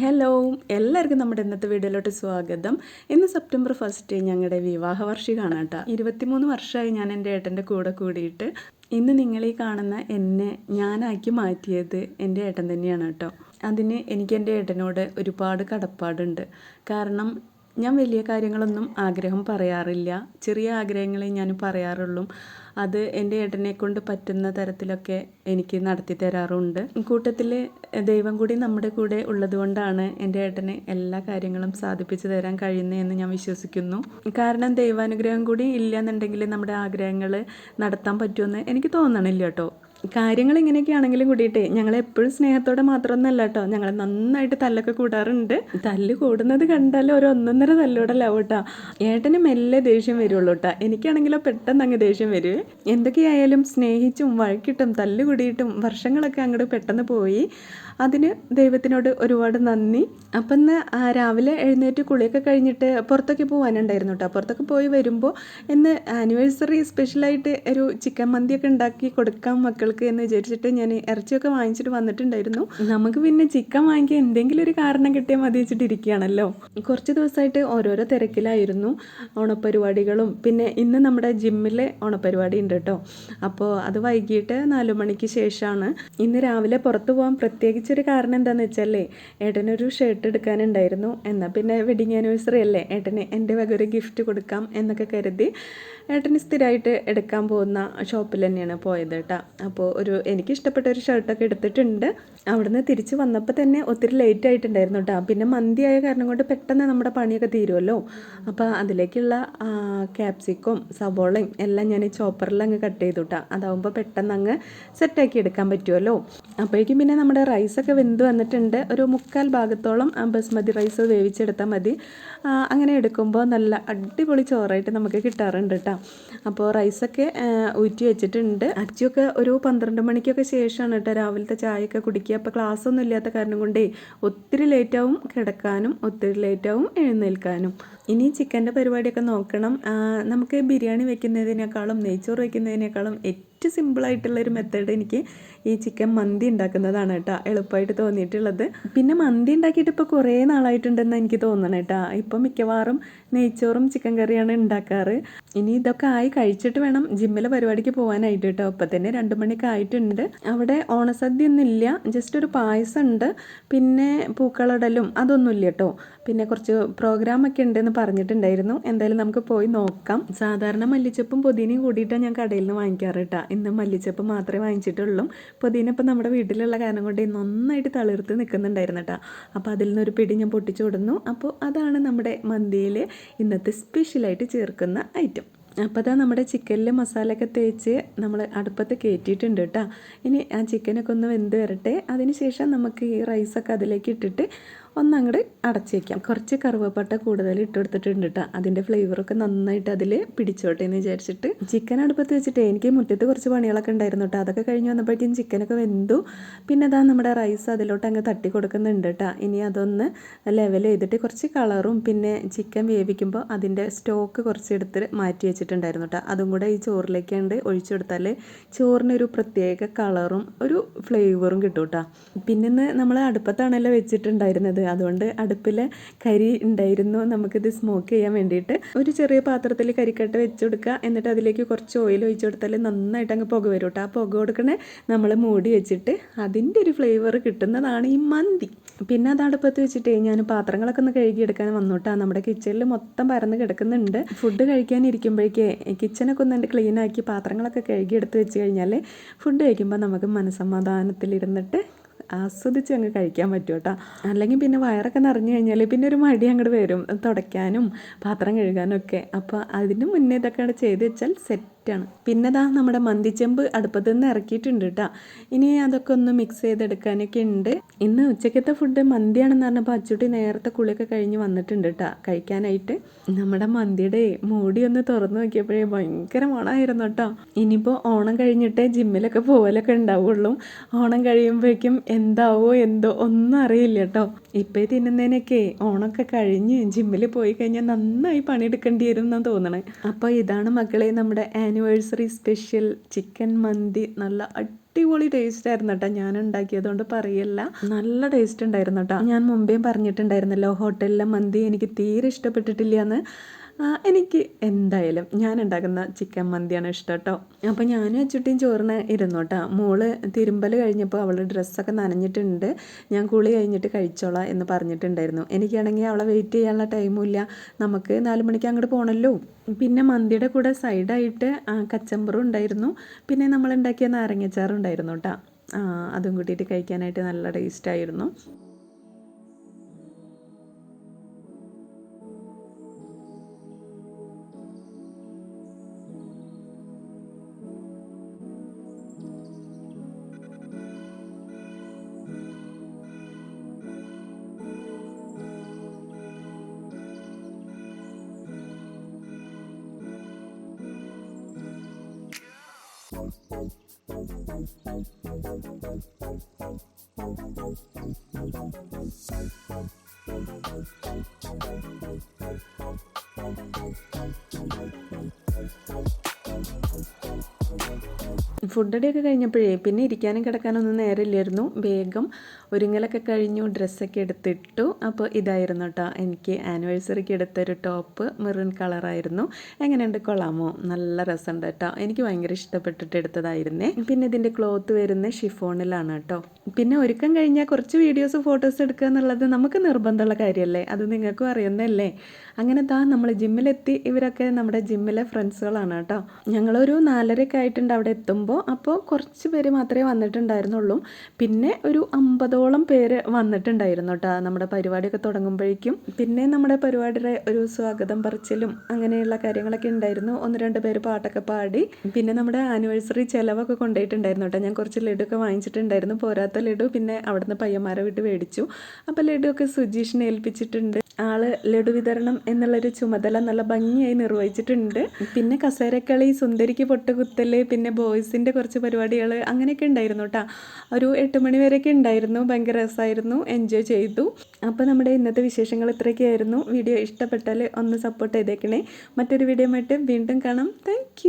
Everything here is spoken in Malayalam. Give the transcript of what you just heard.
ഹലോ എല്ലാവർക്കും നമ്മുടെ ഇന്നത്തെ വീഡിയോയിലോട്ട് സ്വാഗതം. ഇന്ന് സെപ്റ്റംബർ ഫസ്റ്റ് ഞങ്ങളുടെ വിവാഹ വാർഷികമാണ് കേട്ടോ ഇരുപത്തിമൂന്ന് വർഷമായി ഞാൻ എന്റെ ഏട്ടന്റെ കൂടെ കൂടിയിട്ട് ഇന്ന് നിങ്ങൾ ഈ കാണുന്ന എന്നെ ഞാനാക്കി മാറ്റിയത് എന്റെ ഏട്ടൻ തന്നെയാണ് കേട്ടോ അതിന് എനിക്ക് എന്റെ ഏട്ടനോട് ഒരുപാട് കടപ്പാടുണ്ട്. കാരണം ഞാൻ വലിയ കാര്യങ്ങളൊന്നും ആഗ്രഹം പറയാറില്ല. ചെറിയ ആഗ്രഹങ്ങളെ ഞാൻ പറയാറുള്ളൂ. അത് എന്റെ ഏട്ടനെ കൊണ്ട് പറ്റുന്ന തരത്തിലൊക്കെ എനിക്ക് നടത്തി തരാറുണ്ട്. കൂട്ടത്തിൽ ദൈവം കൂടി നമ്മുടെ കൂടെ ഉള്ളതുകൊണ്ടാണ് എന്റെ ഏട്ടനെ എല്ലാ കാര്യങ്ങളും സാധിപ്പിച്ചു തരാൻ കഴിയുന്നതെന്ന് ഞാൻ വിശ്വസിക്കുന്നു. കാരണം ദൈവാനുഗ്രഹം കൂടി ഇല്ല എന്നുണ്ടെങ്കിൽ നമ്മുടെ ആഗ്രഹങ്ങൾ നടത്താൻ പറ്റുമെന്ന് എനിക്ക് തോന്നണില്ല കേട്ടോ. കാര്യങ്ങൾ ഇങ്ങനെയൊക്കെ കൂടിയിട്ട് കൂടിയിട്ടേ ഞങ്ങൾ എപ്പോഴും സ്നേഹത്തോടെ മാത്രമൊന്നല്ല കേട്ടോ. ഞങ്ങൾ നന്നായിട്ട് തല്ലൊക്കെ കൂടാറുണ്ട്. തല്ല് കൂടുന്നത് കണ്ടാൽ ഒരു ഒന്നൊന്നര തല്ലോടല്ലാവും കേട്ടോ ഏട്ടന് മെല്ലെ ദേഷ്യം വരുള്ളൂ കേട്ടോ എനിക്കാണെങ്കിലോ പെട്ടെന്ന് അങ്ങ് ദേഷ്യം വരുവേ എന്തൊക്കെയായാലും സ്നേഹിച്ചും വഴക്കിട്ടും തല്ല് കൂടിയിട്ടും വർഷങ്ങളൊക്കെ അങ്ങോട്ട് പെട്ടെന്ന് പോയി. അതിന് ദൈവത്തിനോട് ഒരുപാട് നന്ദി. അപ്പം ഇന്ന് രാവിലെ എഴുന്നേറ്റ് കുളിയൊക്കെ കഴിഞ്ഞിട്ട് പുറത്തൊക്കെ പോകാനുണ്ടായിരുന്നു കേട്ടോ പുറത്തൊക്കെ പോയി വരുമ്പോൾ ഇന്ന് ആനിവേഴ്സറി സ്പെഷ്യലായിട്ട് ഒരു ചിക്കൻ മന്തിയൊക്കെ ഉണ്ടാക്കി കൊടുക്കാം മക്കൾക്ക്. എന്ന് വിചാരിച്ചിട്ട് ഞാൻ ഇറച്ചിയൊക്കെ വാങ്ങിച്ചിട്ട് വന്നിട്ടുണ്ടായിരുന്നു. നമുക്ക് പിന്നെ ചിക്കൻ വാങ്ങിക്കാൻ എന്തെങ്കിലും ഒരു കാരണം കിട്ടിയാൽ മതി വെച്ചിട്ട് ഇരിക്കുകയാണല്ലോ. കുറച്ച് ദിവസമായിട്ട് ഓരോരോ തിരക്കിലായിരുന്നു ഓണപ്പരിപാടികളും. പിന്നെ ഇന്ന് നമ്മുടെ ജിമ്മിലെ ഓണപ്പരിപാടി ഉണ്ട് കേട്ടോ. അപ്പോൾ അത് വൈകിട്ട് നാലു മണിക്ക് ശേഷമാണ്. ഇന്ന് രാവിലെ പുറത്തു പോകാൻ പ്രത്യേകിച്ചൊരു കാരണം എന്താണെന്ന് വെച്ചാലേ ഏട്ടനൊരു ഷർട്ട് എടുക്കാനുണ്ടായിരുന്നു. എന്നാൽ പിന്നെ വെഡിങ് ആനിവേഴ്സറി അല്ലേ ഏട്ടന് എന്റെ വക ഒരു ഗിഫ്റ്റ് കൊടുക്കാം എന്നൊക്കെ കരുതി ഏട്ടന് സ്ഥിരമായിട്ട് എടുക്കാൻ പോകുന്ന ഷോപ്പിൽ തന്നെയാണ് പോയത് കേട്ടോ. അപ്പോൾ ഒരു എനിക്ക് ഇഷ്ടപ്പെട്ട ഒരു ഷർട്ടൊക്കെ എടുത്തിട്ടുണ്ട്. അവിടുന്ന് തിരിച്ച് വന്നപ്പോൾ തന്നെ ഒത്തിരി ലേറ്റ് ആയിട്ടുണ്ടായിരുന്നു കേട്ടോ പിന്നെ മന്തിയായ കാരണം കൊണ്ട് പെട്ടെന്ന് നമ്മുടെ പണിയൊക്കെ തീരുമല്ലോ അപ്പോൾ അതിലേക്കുള്ള ക്യാപ്സിക്കും സവോളയും എല്ലാം ഞാൻ ഈ ചോപ്പറിൽ അങ്ങ് കട്ട് ചെയ്തു കേട്ടോ അതാവുമ്പോൾ പെട്ടെന്ന് അങ്ങ് സെറ്റാക്കി എടുക്കാൻ പറ്റുമല്ലോ അപ്പോഴേക്കും പിന്നെ നമ്മുടെ റൈസൊക്കെ വെന്ത് വന്നിട്ടുണ്ട്. ഒരു മുക്കാൽ ഭാഗത്തോളം ബസ്മതി റൈസ് വേവിച്ചെടുത്താൽ മതി. അങ്ങനെ എടുക്കുമ്പോൾ നല്ല അടിപൊളി ചോറായിട്ട് നമുക്ക് കിട്ടാറുണ്ട് കേട്ടോ അപ്പോൾ റൈസൊക്കെ ഊറ്റി വെച്ചിട്ടുണ്ട്. അച്ചിയൊക്കെ ഒരു പന്ത്രണ്ട് മണിക്കൊക്കെ ശേഷമാണ് കേട്ടോ രാവിലത്തെ ചായയൊക്കെ കുടിക്കുക. അപ്പോൾ ക്ലാസ് ഒന്നും ഇല്ലാത്ത കാരണം കൊണ്ടേ ഒത്തിരി ലേറ്റാവും കിടക്കാനും ഒത്തിരി ലേറ്റാവും എഴുന്നേൽക്കാനും. ഇനി ചിക്കന്റെ പരിപാടിയൊക്കെ നോക്കണം. നമുക്ക് ബിരിയാണി വെക്കുന്നതിനേക്കാളും നെയ്ച്ചോറ് വെക്കുന്നതിനേക്കാളും ഏറ്റവും സിമ്പിളായിട്ടുള്ള ഒരു മെത്തേഡ് എനിക്ക് ഈ ചിക്കൻ മന്തി ഉണ്ടാക്കുന്നതാണ് കേട്ടോ എളുപ്പമായിട്ട് തോന്നിയിട്ടുള്ളത്. പിന്നെ മന്തി ഉണ്ടാക്കിയിട്ട് ഇപ്പോൾ കുറേ നാളായിട്ടുണ്ടെന്ന് എനിക്ക് തോന്നണം കേട്ടോ. ഇപ്പം മിക്കവാറും നെയ്ച്ചോറും ചിക്കൻ കറിയാണ് ഉണ്ടാക്കാറ്. ഇനി ഇതൊക്കെ ആയി കഴിച്ചിട്ട് വേണം ജിമ്മിലെ പരിപാടിക്ക് പോകാനായിട്ട് കേട്ടോ. ഇപ്പം തന്നെ രണ്ട് മണിയൊക്കെ ആയിട്ടുണ്ട്. അവിടെ ഓണസദ്യ ഒന്നും ഇല്ല ജസ്റ്റ് ഒരു പായസം ഉണ്ട് പിന്നെ പൂക്കളടലും അതൊന്നുമില്ല കേട്ടോ. പിന്നെ കുറച്ച് പ്രോഗ്രാമൊക്കെ ഉണ്ടെന്ന് പറഞ്ഞിട്ടുണ്ടായിരുന്നു. എന്തായാലും നമുക്ക് പോയി നോക്കാം. സാധാരണ മല്ലിച്ചപ്പും പുതിനയും കൂടിയിട്ടാണ് ഞാൻ കടയിൽ നിന്ന് വാങ്ങിക്കാറ് കേട്ടോ. ഇന്ന് മല്ലിച്ചപ്പ് മാത്രമേ വാങ്ങിച്ചിട്ടുള്ളൂ. പുതിന ഇപ്പം നമ്മുടെ വീട്ടിലുള്ള കാരണം കൊണ്ട് നന്നായിട്ട് തളിർത്ത് നിൽക്കുന്നുണ്ടായിരുന്നു കേട്ടോ അപ്പോൾ അതിൽ നിന്നൊരു പിടി ഞാൻ പൊട്ടിച്ചു കൊടുന്നു. അപ്പോൾ അതാണ് നമ്മുടെ മന്തിയിൽ ഇന്നത്തെ സ്പെഷ്യലായിട്ട് ചേർക്കുന്ന ഐറ്റം. അപ്പോൾ അതാ നമ്മുടെ ചിക്കനിൽ മസാലയൊക്കെ തേച്ച് നമ്മൾ അടുപ്പത്ത് കയറ്റിയിട്ടുണ്ട് കേട്ടോ ഇനി ആ ചിക്കനൊക്കെ ഒന്ന് വെന്ത് വരട്ടെ. അതിന് ശേഷം നമുക്ക് ഈ റൈസൊക്കെ അതിലേക്ക് ഇട്ടിട്ട് ഒന്നങ്ങോട്ട് അടച്ച് വയ്ക്കാം കുറച്ച് കറുവപ്പട്ട കൂടുതൽ ഇട്ട് കൊടുത്തിട്ടുണ്ട് കേട്ടോ അതിന്റെ ഫ്ലേവറൊക്കെ നന്നായിട്ട് അതിൽ പിടിച്ചോട്ടെ എന്ന് വിചാരിച്ചിട്ട്. ചിക്കൻ അടുപ്പത്ത് വെച്ചിട്ട് എനിക്ക് മുറ്റത്ത് കുറച്ച് പണികളൊക്കെ ഉണ്ടായിരുന്നു കേട്ടോ അതൊക്കെ കഴിഞ്ഞ് വന്നപ്പോഴേക്കും ചിക്കനൊക്കെ വെന്തു. പിന്നെ അതാ നമ്മുടെ റൈസ് അതിലോട്ട് അങ്ങ് തട്ടി കൊടുക്കുന്നുണ്ട് കേട്ടോ ഇനി അതൊന്ന് ലെവൽ ചെയ്തിട്ട് കുറച്ച് കളറും പിന്നെ ചിക്കൻ വേവിക്കുമ്പോൾ അതിന്റെ സ്റ്റോക്ക് കുറച്ച് എടുത്ത് മാറ്റി വെച്ചിട്ടുണ്ടായിരുന്നു കേട്ടോ അതും കൂടെ ഈ ചോറിലേക്ക് ഉണ്ട് ഒഴിച്ചു കൊടുത്താൽ ചോറിനൊരു പ്രത്യേക കളറും ഒരു ഫ്ലേവറും കിട്ടും കേട്ടോ പിന്നെ നമ്മൾ അടുപ്പത്താണല്ലോ വെച്ചിട്ടുണ്ടായിരുന്നത്. അതുകൊണ്ട് അടുപ്പിൽ കരി ഉണ്ടായിരുന്നു. നമുക്കിത് സ്മോക്ക് ചെയ്യാൻ വേണ്ടിയിട്ട്. ഒരു ചെറിയ പാത്രത്തിൽ കരിക്കട്ട വെച്ച് കൊടുക്കുക. എന്നിട്ട് അതിലേക്ക് കുറച്ച് ഓയിൽ ഒഴിച്ച് കൊടുത്താൽ നന്നായിട്ട് അങ്ങ് പുക വരും ആ പുക കൊടുക്കണേ നമ്മൾ മൂടി വെച്ചിട്ട് അതിന്റെ ഒരു ഫ്ലേവർ കിട്ടുന്നതാണ് ഈ മന്തി. പിന്നെ അത് അടുപ്പത്ത് വെച്ചിട്ട് ഞാൻ പാത്രങ്ങളൊക്കെ ഒന്ന് കഴുകിയെടുക്കാൻ വന്നോട്ടാ. നമ്മുടെ കിച്ചണിൽ മൊത്തം പരന്ന് കിടക്കുന്നുണ്ട്. ഫുഡ് കഴിക്കാനിരിക്കുമ്പോഴേക്കേ കിച്ചനൊക്കെ ഒന്ന് എന്റെ ക്ലീനാക്കി പാത്രങ്ങളൊക്കെ കഴുകിയെടുത്ത് വെച്ച് കഴിഞ്ഞാൽ ഫുഡ് കഴിക്കുമ്പോൾ നമുക്ക് മനസ്സമാധാനത്തിലിരുന്നിട്ട് ആസ്വദിച്ച് അങ്ങ് കഴിക്കാൻ പറ്റും കേട്ടോ. അല്ലെങ്കിൽ പിന്നെ വയറൊക്കെ നിറഞ്ഞു കഴിഞ്ഞാൽ പിന്നെ ഒരു മടി അങ്ങോട്ട് വരും. തുടയ്ക്കാനും പാത്രം കഴുകാനും ഒക്കെ. അപ്പോൾ അതിന് മുന്നേ ഇതൊക്കെ ചെയ്ത് വെച്ചാൽ സെറ്റാണ് പിന്നെ ദാ നമ്മുടെ മന്തിച്ചെമ്പ് അടുപ്പത്ത് നിന്ന് ഇറക്കിയിട്ടുണ്ട് കേട്ടോ ഇനി അതൊക്കെ ഒന്ന് മിക്സ് ചെയ്തെടുക്കാനൊക്കെ ഉണ്ട് ഇന്ന് ഉച്ചക്കത്തെ ഫുഡ് മന്തിയാണെന്ന് പറഞ്ഞപ്പോൾ അച്ചുട്ടി നേരത്തെ കുളിയൊക്കെ കഴിഞ്ഞ് വന്നിട്ടുണ്ട് കേട്ടോ കഴിക്കാനായിട്ട്. നമ്മുടെ മന്തിയുടെ മൂടി ഒന്ന് തുറന്നു നോക്കിയപ്പോഴേ ഭയങ്കര മണമായിരുന്നു കേട്ടോ ഇനിയിപ്പോൾ ഓണം കഴിഞ്ഞിട്ടേ ജിമ്മിലൊക്കെ പോകലൊക്കെ ഉണ്ടാവുള്ളൂ ഓണം കഴിയുമ്പോഴേക്കും എന്താവോ എന്തോ ഒന്നും അറിയില്ല കേട്ടോ ഇപ്പം ഈ തിന്നുന്നതിനൊക്കെ ഓണമൊക്കെ കഴിഞ്ഞ് ജിമ്മിൽ പോയി കഴിഞ്ഞാൽ നന്നായി പണിയെടുക്കേണ്ടി വരും എന്നാണ് തോന്നണേ. അപ്പോൾ ഇതാണ് മക്കളെ നമ്മുടെ ആനിവേഴ്സറി സ്പെഷ്യൽ ചിക്കൻ മന്തി. നല്ല അടിപൊളി ടേസ്റ്റ് ആയിരുന്നു കേട്ടോ ഞാൻ ഉണ്ടാക്കിയതുകൊണ്ട് പറയല്ല. നല്ല ടേസ്റ്റ് ഉണ്ടായിരുന്നു കേട്ടോ ഞാൻ മുമ്പേ പറഞ്ഞിട്ടുണ്ടായിരുന്നല്ലോ ഹോട്ടലിലെ മന്തി എനിക്ക് തീരെ ഇഷ്ടപ്പെട്ടിട്ടില്ല എന്ന്. എനിക്ക് എന്തായാലും ഞാൻ ഉണ്ടാക്കുന്ന ചിക്കൻ മന്തിയാണ് ഇഷ്ടം കേട്ടോ അപ്പോൾ ഞാനും അച്ചുട്ടിയും ചോറിന് ഇരുന്നു കേട്ടോ മോൾ തിരുമ്പൽ കഴിഞ്ഞപ്പോൾ അവൾ ഡ്രസ്സൊക്കെ നനഞ്ഞിട്ടുണ്ട്. ഞാൻ കുളി കഴിഞ്ഞിട്ട് കഴിച്ചോളാം എന്ന് പറഞ്ഞിട്ടുണ്ടായിരുന്നു. എനിക്കാണെങ്കിൽ അവളെ വെയിറ്റ് ചെയ്യാനുള്ള ടൈമും ഇല്ല. നമുക്ക് നാല് മണിക്ക് അങ്ങോട്ട് പോകണമല്ലോ പിന്നെ മന്തിയുടെ കൂടെ സൈഡായിട്ട് കച്ചമ്പറും ഉണ്ടായിരുന്നു. പിന്നെ നമ്മൾ ഉണ്ടാക്കിയ നാരങ്ങച്ചാറും ഉണ്ടായിരുന്നു കേട്ടോ അതും കൂട്ടിയിട്ട് കഴിക്കാനായിട്ട് നല്ല Thank you. ടേസ്റ്റ് ആയിരുന്നു ഫുഡടിയൊക്കെ കഴിഞ്ഞപ്പോഴേ പിന്നെ ഇരിക്കാനും കിടക്കാനൊന്നും നേരമില്ലായിരുന്നു. വേഗം ഒരുങ്ങലൊക്കെ കഴിഞ്ഞു ഡ്രസ്സൊക്കെ എടുത്തിട്ടു. അപ്പോൾ ഇതായിരുന്നു കേട്ടോ എനിക്ക് ആനിവേഴ്സറിക്ക് എടുത്തൊരു ടോപ്പ് മെറൂൺ കളറായിരുന്നു എങ്ങനെയുണ്ട് കൊള്ളാമോ? നല്ല രസമുണ്ട് കേട്ടോ. എനിക്ക് ഭയങ്കര ഇഷ്ടപ്പെട്ടിട്ട് എടുത്തതായിരുന്നേ. പിന്നെ ഇതിന്റെ ക്ലോത്ത് വരുന്ന ഷിഫോണിലാണ് കേട്ടോ. പിന്നെ ഒരുക്കം കഴിഞ്ഞാൽ കുറച്ച് വീഡിയോസ് ഫോട്ടോസ് എടുക്കുക എന്നുള്ളത് നമുക്ക് നിർബന്ധമുള്ള കാര്യമല്ലേ അത് നിങ്ങൾക്കും അറിയുന്നല്ലേ അങ്ങനെ താ നമ്മൾ ജിമ്മിലെത്തി ഇവരൊക്കെ നമ്മുടെ ജിമ്മിലെ ഫ്രണ്ട്സുകളാണ് കേട്ടോ. ഞങ്ങളൊരു നാലരയൊക്കെ ആയിട്ടുണ്ട് അവിടെ എത്തുമ്പോൾ അപ്പോൾ കുറച്ച് പേര് മാത്രമേ വന്നിട്ടുണ്ടായിരുന്നുള്ളൂ. പിന്നെ ഒരു അമ്പതോളം പേര് വന്നിട്ടുണ്ടായിരുന്നു കേട്ടോ. നമ്മുടെ പരിപാടിയൊക്കെ തുടങ്ങുമ്പോഴേക്കും. പിന്നെ നമ്മുടെ പരിപാടിയുടെ ഒരു സ്വാഗതം പറച്ചിലും അങ്ങനെയുള്ള കാര്യങ്ങളൊക്കെ ഉണ്ടായിരുന്നു. ഒന്ന് രണ്ട് പേര് പാട്ടൊക്കെ പാടി. പിന്നെ നമ്മുടെ ആനിവേഴ്സറി ചിലവൊക്കെ കൊണ്ടുപോയിട്ടുണ്ടായിരുന്നു കേട്ടോ. ഞാൻ കുറച്ച് ലഡു ഒക്കെ വാങ്ങിച്ചിട്ടുണ്ടായിരുന്നു. പോരാത്ത ലഡു. പിന്നെ അവിടുന്ന് പയ്യന്മാരെ വിട്ട് മേടിച്ചു. അപ്പോൾ ലഡു ഒക്കെ സുജീഷിനെ ഏൽപ്പിച്ചിട്ടുണ്ട്. ആൾ ലഡു വിതരണം എന്നുള്ളൊരു ചുമതല നല്ല ഭംഗിയായി നിർവഹിച്ചിട്ടുണ്ട്. പിന്നെ കസേരക്കളി സുന്ദരിക്ക് പൊട്ടുകുത്തൽ പിന്നെ ബോയ്സിന്റെ കുറച്ച് പരിപാടികൾ അങ്ങനെയൊക്കെ ഉണ്ടായിരുന്നു കേട്ടോ. ഒരു എട്ട് മണി വരെയൊക്കെ ഉണ്ടായിരുന്നു. ഭയങ്കര രസമായിരുന്നു. എൻജോയ് ചെയ്തു. അപ്പോൾ നമ്മുടെ ഇന്നത്തെ വിശേഷങ്ങൾ ഇത്രയൊക്കെയായിരുന്നു. വീഡിയോ ഇഷ്ടപ്പെട്ടാൽ ഒന്ന് സപ്പോർട്ട് ചെയ്തേക്കണേ. മറ്റൊരു വീഡിയോ വീണ്ടും കാണാം. താങ്ക്